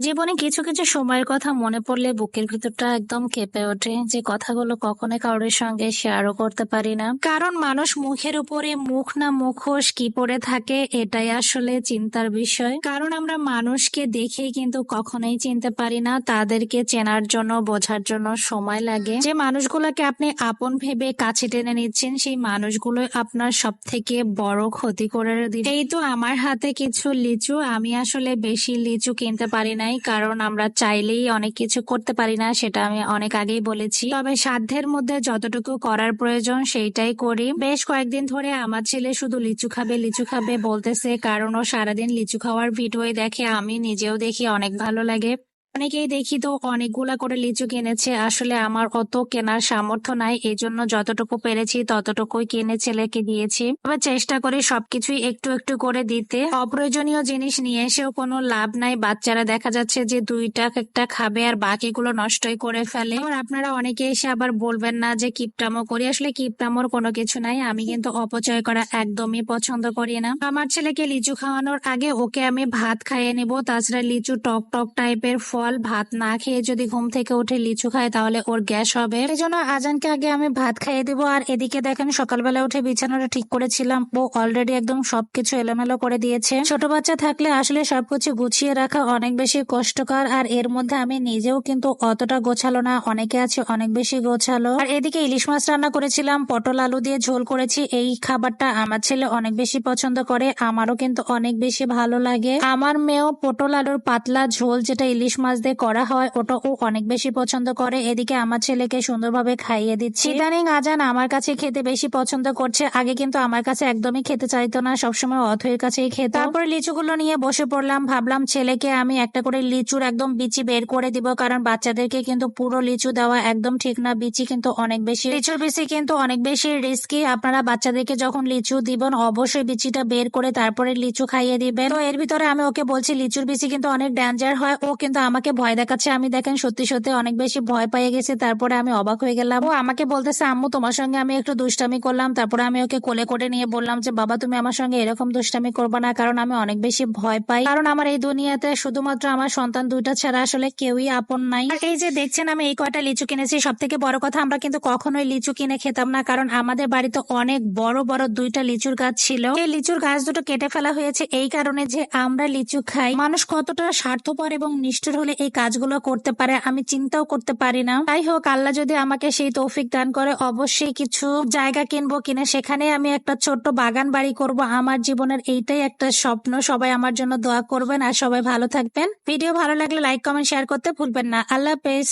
জীবনে কিছু কিছু সময়ের কথা মনে পড়লে বুকের ভিতরটা একদম কেঁপে ওঠে যে কথাগুলো কখনো কারোর সঙ্গে শেয়ারও করতে পারি না। কারণ মানুষ মুখের উপরে মুখ না মুখোশ কি পড়ে থাকে এটাই আসলে চিন্তার বিষয়। কারণ আমরা মানুষকে দেখেই কিন্তু কখনোই চিনতে পারি না, তাদেরকে চেনার জন্য, বোঝার জন্য সময় লাগে। যে মানুষগুলোকে আপনি আপন ভেবে কাছে টেনে নিচ্ছেন, সেই মানুষগুলো আপনার সব থেকে বড় ক্ষতি করে দিবে। এই তো আমার হাতে কিছু লিচু, আমি আসলে বেশি লিচু কিনতে পারি নাই, কারণ আমরা চাইলেই অনেক কিছু করতে পারি না, সেটা আমি অনেক আগেই বলেছি। তবে সাধ্যের মধ্যে যতটুকু করার প্রয়োজন সেইটাই করি। বেশ কয়েকদিন ধরে আমার ছেলে শুধু লিচু খাবে লিচু খাবে বলতেছে, কারণ ও সারাদিন লিচু খাওয়ার ভিডিও দেখে, আমি নিজেও দেখি অনেক ভালো লাগে। অনেকেই দেখি তো অনেকগুলা করে লিচু কিনেছে। আসলে আমার অত কেনার সামর্থ্য নাই এই জন্য যতটুকু পেরেছি ততটুকুই কিনে ছেলেকে দিয়েছি। তবে চেষ্টা করি সবকিছুই একটু একটু করে দিতে। অপ্রয়োজনীয় জিনিস নিয়ে এসেও কোনো লাভ নাই। বাচ্চারা দেখা যাচ্ছে যে দুইটা একটা খাবে আর বাকিগুলো নষ্টই করে ফেলে। আর আপনারা অনেকে এসে আবার বলবেন না যে কিপটামো করি। আসলে কিপটামোর কোনো কিছু নাই। আমি কিন্তু অপচয় করা একদমই পছন্দ করি না। আমার ছেলেকে লিচু খাওয়ানোর আগে ওকে আমি ভাত খাইয়ে নিব। তাছাড়া লিচু টক টক টাইপের ফল ভাত না খেয়ে যদি ঘুম থেকে উঠে লিচু খায়, তাহলে ওর গ্যাস হবে। এই জন্য আজানকে আগে আমি ভাত খাইয়ে দিব। আর এদিকে দেখেন, সকালবেলা উঠে বিছানাটা ঠিক করেছিলাম। ও অলরেডি একদম সবকিছু এলোমেলো করে দিয়েছে। ছোট বাচ্চা থাকলে আসলে সবকিছু গুছিয়ে রাখা অনেক বেশি কষ্টকর। আর এর মধ্যে আমি নিজেও কিন্তু অতটা গোছালো না। অনেকে আছে অনেক বেশি গোছালো। আর এদিকে ইলিশ মাছ রান্না করেছিলাম। পটল, আলু দিয়ে ঝোল করেছি। এই খাবারটা আমার ছেলে অনেক বেশি পছন্দ করে। আমারও কিন্তু অনেক বেশি ভালো লাগে। আমার মেয়েও পটল, আলুর পাতলা ঝোল, যেটা ইলিশ মাছ দিয়ে করা হয় ওটা ও অনেক বেশি পছন্দ করে। এদিকে আমার ছেলেকে সুন্দরভাবে খাইয়ে দিচ্ছি। ইদানিং আজান আমার কাছে খেতে বেশি পছন্দ করছে। আগে কিন্তু আমার কাছে একদমই খেতে চাইতো না, সবসময় অথয়ের কাছেই খেত। তারপরে লিচুগুলো নিয়ে বসে পড়লাম। ভাবলাম, ছেলেকে আমি একটা করে লিচুর একদম বিচি বের করে দিব, কারণ বাচ্চাদেরকে কিন্তু পুরো লিচু দেওয়া একদম ঠিক না। বিচি কিন্তু অনেক বেশি, লিচুর বিচি কিন্তু অনেক বেশি রিস্কি আপনারা বাচ্চাদেরকে যখন লিচু দিবেন, অবশ্যই বিচিটা বের করে তারপরে লিচু খাইয়ে দিবেন। তো এর ভিতরে আমি ওকে বলছি, লিচুর বিচি কিন্তু অনেক ডেঞ্জার হয়। ও কিন্তু আমাকে ভয় দেখাচ্ছে। আমি দেখেন সত্যি সত্যি অনেক বেশি ভয় পেয়ে গেছি। তারপরে আমি অবাক হয়ে গেলাম। ও আমাকে বলতেছে, আম্মু, তোমার সঙ্গে আমি একটু দুষ্টামি করলাম। তারপরে আমি ওকে কোলে করে নিয়ে বললাম যে, বাবা, তুমি আমার সঙ্গে এরকম দুষ্টামি করবে না, কারণ আমি অনেক বেশি ভয় পাই। কারণ আমার এই দুনিয়াতে শুধুমাত্র আমার সন্তান দুইটা ছাড়া আসলে কেউই আপন নাই। এই যে দেখছেন, আমি এই কয়টা লিচু কিনেছি। সব থেকে বড় কথা, আমরা কিন্তু কখনোই লিচু কিনে খেতাম না, কারণ আমাদের বাড়িতে অনেক বড় বড় দুইটা লিচুর গাছ ছিল। এই লিচুর গাছ দুটো কেটে ফেলা হয়েছে এই কারণে যে আমরা লিচু খাই। মানুষ কতটা স্বার্থপর এবং নিষ্ঠুর হলে এই কাজগুলো করতে পারে, আমি চিন্তাও করতে পারি না। তাই হোক, আল্লাহ যদি আমাকে সেই তৌফিক দান করে, অবশ্যই কিছু জায়গা কিনবো কিনে, সেখানে আমি একটা ছোট্ট বাগান বাড়ি করব। আমার জীবনের এইটাই একটা স্বপ্ন। সবাই আমার জন্য দোয়া করবেন আর সবাই ভালো থাকবেন। ভিডিও ভালো লাগলে লাইক কমেন্ট শেয়ার করতে ভুলবেন না। আল্লাহ হাফেজ।